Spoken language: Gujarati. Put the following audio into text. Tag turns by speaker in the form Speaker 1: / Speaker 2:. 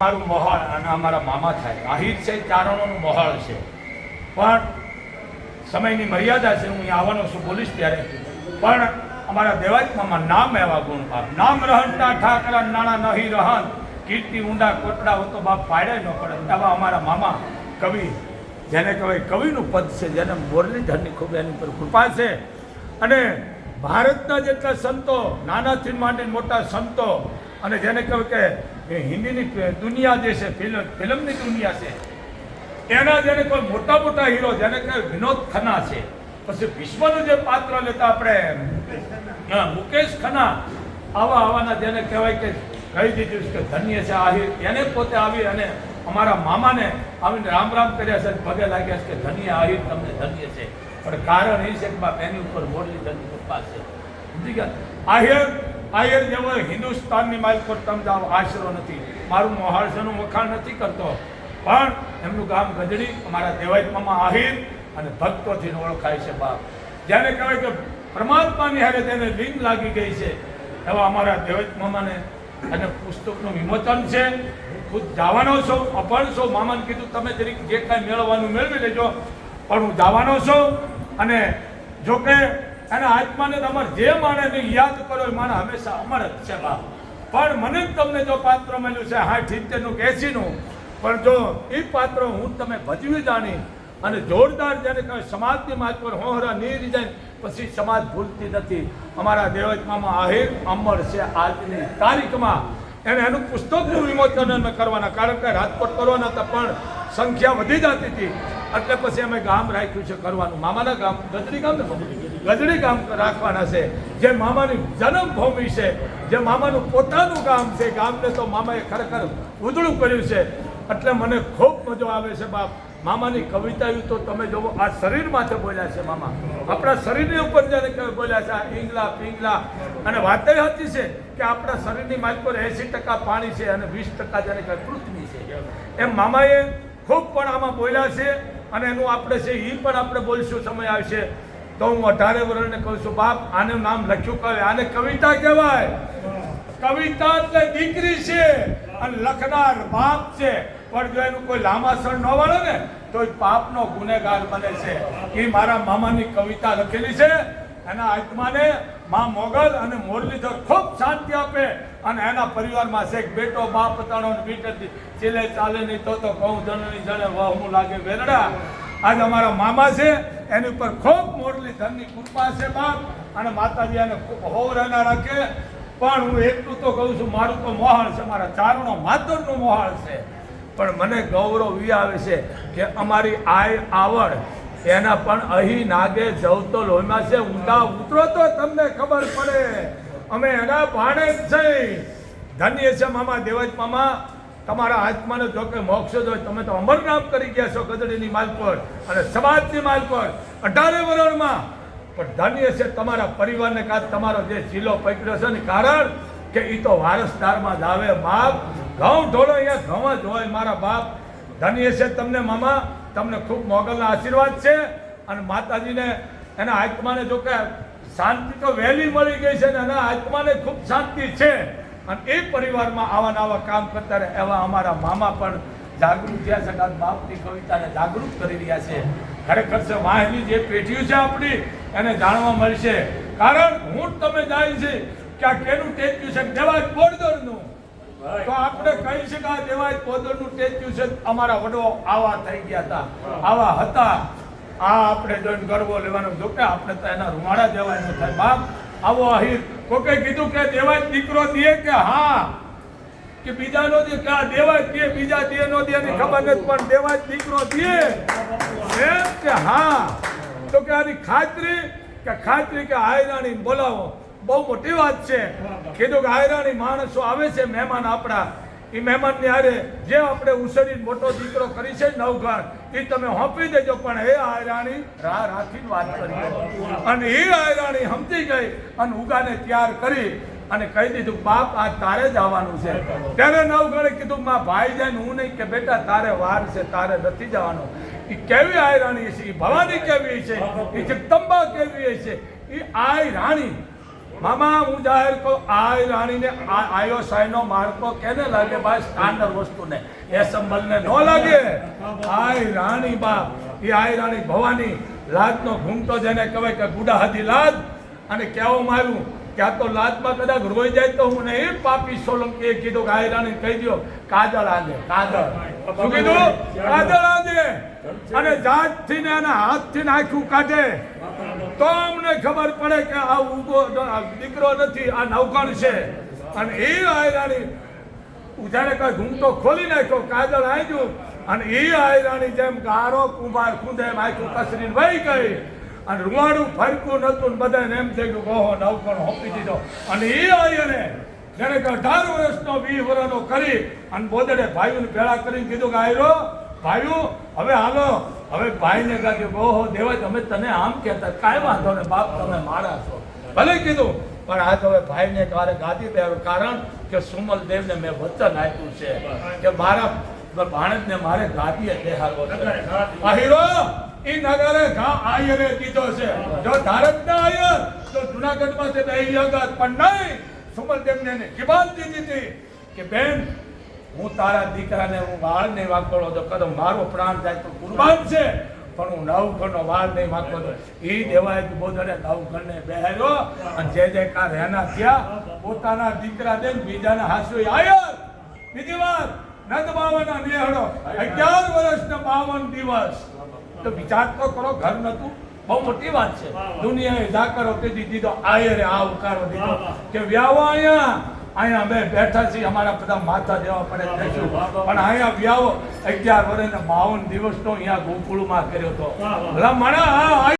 Speaker 1: મારું મહોળ અને અમારા મામા થાય. આહિર છે, ચારણોનું મહોળ છે. પણ સમયની મર્યાદા છે, હું અહીં આવવાનો છું બોલીશ ત્યારે. પણ અમારા દેવાત્મામાં નામ એવા ગુણ બાપ નામ રહનતા ઠાકરા, નાણા નહીં રહન. કીર્તિ, ઊંડા, કોટડા, હો તો બાપ પાડે ન પડે. એવા અમારા મામા કવિ, જેને કહેવાય કવિનું પદ છે, જેને મુરલીધરની ખૂબ એની પર કૃપા છે. અને ભારતના જેટલા સંતો, નાનાથી માંડીને મોટા સંતો, અને જેને કહેવાય કે એ હિન્દીની દુનિયા જે છે ફિલ્મ ફિલ્મની દુનિયા છે. એના જેને કોઈ મોટા મોટા હીરો, જેને કહે વિનોદ ખન્ના છે. પછી વિશ્વનું જે પાત્ર લેતા આપણે મુકેશ ખન્ના. આવા આવાના જેને કહેવાય કે કહી દીધું કે ધન્ય છે. આહિર એને પોતે આવી અને અમારા મામાને આવીને રામ રામ કર્યા છે પગે લાગ્યા છે કે ધન્ય આહિર તમને ધન્ય છે. પણ કારણ એ છે કે બાપ એની ઉપર મોરલી ધન્ય કૃપા છે. સમજી ગયા? આહિર આહિર જેવો હિન્દુસ્તાનની માલિક પર તમે જાઓ, આશરો નથી. મારું મોહાળસાનું વખાણ નથી કરતો. પણ એમનું ગામ ગજડી અમારા દેવાયતમાં આહિર અને ભક્તોથી ઓળખાય છે બાપ. જેને કહેવાય કે પરમાત્માની હારે તેને લિંગ લાગી ગઈ છે. એવા અમારા દેવત મામાને અને પુસ્તકનું વિમોચન છે. ખુદ જવાનો છું અપણ છું. મામાને કીધું, તમે જરીક જે કાંઈ મેળવવાનું, મેળવી લેજો. પણ હું જવાનો છું અને જો કે એના આત્માને તમારે જે માણસને યાદ કરો, એ માણસ હંમેશા અમર જ છે બા પણ મને તમને જો પાત્ર મળ્યું છે, હા, સિત્તેરનું એંસીનું પણ જો એ પાત્ર હું તમે ભજવી જાણી અને જોરદાર જેને કહે સમાજની માત પર હોહરા નીરી જાય, પછી સમાજ ભૂલતી નથી. અમારા દેવજમામાં આહિર અમર છે આજની તારીખમાં. એને એનું પુસ્તકનું વિમોચન અમે કરવાના, કારણ કે રાજકોટ કરવાના હતા, પણ સંખ્યા વધી જતી હતી. એટલે પછી અમે ગામ રાખ્યું છે કરવાનું. મામાના ગામ, ગજરી ગામ ને ગજડી ગામ રાખવાના છે. જે મામાની જન્મભૂમિ છે, જે મામાનું પોતાનું ગામ છે, ગામને તો મામાએ ખરેખર ઉજળું કર્યું છે. એટલે મને ખૂબ મજો આવે છે, બાપ. મામાની કવિતાઓ તો તમે જોવો, આ શરીર માથે બોલ્યા છે મામા. આપણા શરીરની ઉપર જ્યારે બોલ્યા છે, આ ઈંગલા, પિંગલા. અને વાત એ હતી છે કે આપણા શરીરની માથ પર એંસી ટકા પાણી છે અને વીસ ટકા જેને કહે પૃથ્વી છે. એમ મામાએ ખૂબ પણ આમાં બોલ્યા છે અને એનું આપણે છે એ પણ આપણે બોલશું, સમય આવશે. તો હું અઢારે વર્ષને કહું છું, બાપ, આને નામ લખ્યું કહે, આને કવિતા કહેવાય. કવિતા એટલે દીકરી છે અને લખનાર બાપ છે. પણ જો એનું કોઈ લાંબાસણ ન વળે ને તો એ પાપનો ગુનેગાર બને છે. એ મારા મામાની કવિતા લખેલી છે. એના આત્માને મા મોગલ અને મુરલીધર ખૂબ શાંતિ આપે અને એના પરિવારમાં એક બેટો, બાપ તણો બીટ હતી ચીલે ચાલે નહીં તો તો કહું જણની જણે વહમું લાગે વેરડા. આજ અમારા મામા છે, એની ઉપર ખૂબ મુરલીધરની કૃપા છે બાપ, અને માતાજી એને ખૂબ હોવરાના રાખે. પણ હું એટલું તો કહું છું, મારું તો મોહાળ છે, મારા ચારણો માતરનું મોહાળ છે. પણ મને ગૌરવ એ આવે છે કે અમારી આય આવડ, એના પણ અહીં નાગે જવતો લોહીમાં છે, ઊંડા ઉતરો તો તમને ખબર પડે. અમે એના ભાણે જ છે ધન્ય છે મામા દેવજ મામા. તમારા આત્માને જો કે મોક્ષ જ હોય, તમે તો અમરનામ કરી ગયા છો ગદડીની માલ પર અને સમાજની માલ પર, અઢારે વરણમાં. પણ ધન્ય છે તમારા પરિવારને કાં તમારો જે ચીલો પકડ્યો છે ને કારણ કે એ તો વારસદારમાં જ આવે. બાપ ઘઉં, ઢોળો અહીંયા ઘઉં જ હોય મારા બાપ. ધન્ય છે તમને મામા, તમને ખૂબ મોગલના આશીર્વાદ છે. અને માતાજીને એના આત્માને જો કે શાંતિ તો વહેલી મળી ગઈ છે ને એના આત્માને ખૂબ શાંતિ છે. અને એ પરિવારમાં આવા નવા કામ કરતા રહે એવા અમારા મામા પણ જાગૃત થયા છે. કારણ બાપની કવિતાને જાગૃત કરી રહ્યા છે. ખરેખર છે વાહેલી જે પેઢીઓ છે આપણી એને જાણવા મળશે. કારણ હું તમે જાય છે કે આ કેનું ટેચ્યું છે? દેવાજ બોરદરનું તો આપણે કહી શકાય દેવાજ પોદરનું ટેચ્યું છે. અમારા વડો આવા થઈ ગયા હતા. આવા હતા. આ આપણે જોઈને ગર્વો લેવાનો જો કે આપણે તો એના રૂવાડા દેવાય ન થાય. બાપ આવો અહીર કોકે કીધું કે દેવાય દીકરો દે કે હા, કે બીજા નો દે, કે દેવાય દે બીજા દે નો દે એની ખબર નથી, પણ દેવાય દીકરો દે. એમ કે હા. તો કે આની ખાતરી, કે ખાતરી કે આયરાણી બોલાવો. બહુ મોટી વાત છે. કીધું કે આયરાણી માણસો આવે છે, મહેમાન આપણા. એ મહેમાનની હારે જે આપણે ઉછળીને મોટો દીકરો કરી છે નવઘણ એ તમે હોંપી દેજો, પણ એ આયરાણી રાહ રાખીને વાત કરી અને એ આયરાણી સમજી ગઈ અને ઉગાને તૈયાર કરી અને કહી દીધું, બાપ, આ તારે જ આવવાનું છે. ત્યારે નવગણે કીધું, માં, ભાઈ જાય હું નહીં કે બેટા, તારે વાર છે, તારે નથી જવાનું. એ કેવી આય રાણી છે એ ભવાની કેવી છે એ જગદંબા કેવી છે એ આય રાણી મામા હું જાહેર કહું આ રાણીને આયો સાયનો મારતો કેને લાગે ભાઈ? સ્ટાન્ડર્ડ વસ્તુને. એ સંબંધને ન લાગે. આય રાણી બા એ આય રાણી ભવાની લાજનો ઘૂમતો જેને કહેવાય કે ગુડા હતી લાજ અને કહેવું માર્યું કે આ તો લાજમાં કદાચ રોઈ જાય તો હું નહીં પાપી સોલંકીએ કીધું કે આય રાણી કહી દો કાજળ આંજે કાજળ. શું કીધું? કાજળ આંજે અને જાતથી ને એના હાથથી નાખ્યું કાઢે. તો અમને ખબર પડે કે આ ઉગો દીકરો નથી, આ નવકણ છે. અને એ આયરાણી ઉજાડે કઈ ઘૂમતો ખોલી નાખ્યો કાજળ આવ્યું અને એ આયરાણી જેમ ગારો કુંભાર ખૂંદે એમ આખું કસરીને વહી ગઈ. અને રૂવાડું ફરકું નતું બધાને એમ થઈ ગયું ઓહો નવકણ હોપી દીધો. અને એ આયને જેને અઢાર વર્ષનો વીસ વર્ષનો કરી અને બોદડે ભાઈઓને ભેળા કરીને કીધું કે આયરો ભાઈઓ, હવે હાલો, હવે ભાઈને કહ્યું કે ઓહો દેવાય અમે તને આમ કહેતા કાંઈ વાંધો ને બાપ તમે મારા છો. ભલે કીધું, પણ આજ હવે ભાઈને તારે ગાદી દેવાનું કારણ કે સુમલ દેવને મેં વચન આપ્યું છે કે મારા ભાણેજને મારે ગાદીએ બેહારવો અહીરો એ નગરે ઘા આયરે કીધો છે. જો ધારક ના આયર, તો જુનાગઢમાં છે દહી પણ નહીં સુમલ દેવને એને કિબાન દીધી હતી કે, બેન હું તારા દીકરાને, હું વાળ નહીં વાગતો તો કદમ મારો પ્રાણ જાય તો કુરબાન છે. પણ હું નવ ઘરનો વાળ નહીં વાગતો હતો એ દેવાય બોધરે નવ ઘરને અને જે જે કાર એના થયા, પોતાના દીકરા દે બીજાના હાસુ આયર બીજી વાત નંદ બાવાના નેહડો, અગિયાર વર્ષનો બાવન દિવસ. તો વિચાર તો કરો, ઘર નતું બહુ મોટી વાત છે. દુનિયાએ જાકરો કીધી દીધો આયરે આ ઉકારો દીધો. કે વ્યાવા અહીંયા અહીંયા અમે બેઠા છીએ, અમારા બધા માથા દેવા પડે જઈશું પણ અહીંયા વ્યાવો અગિયાર વર્ષ બાવન દિવસનો અહીંયા ગોકુળમાં કર્યો હતો.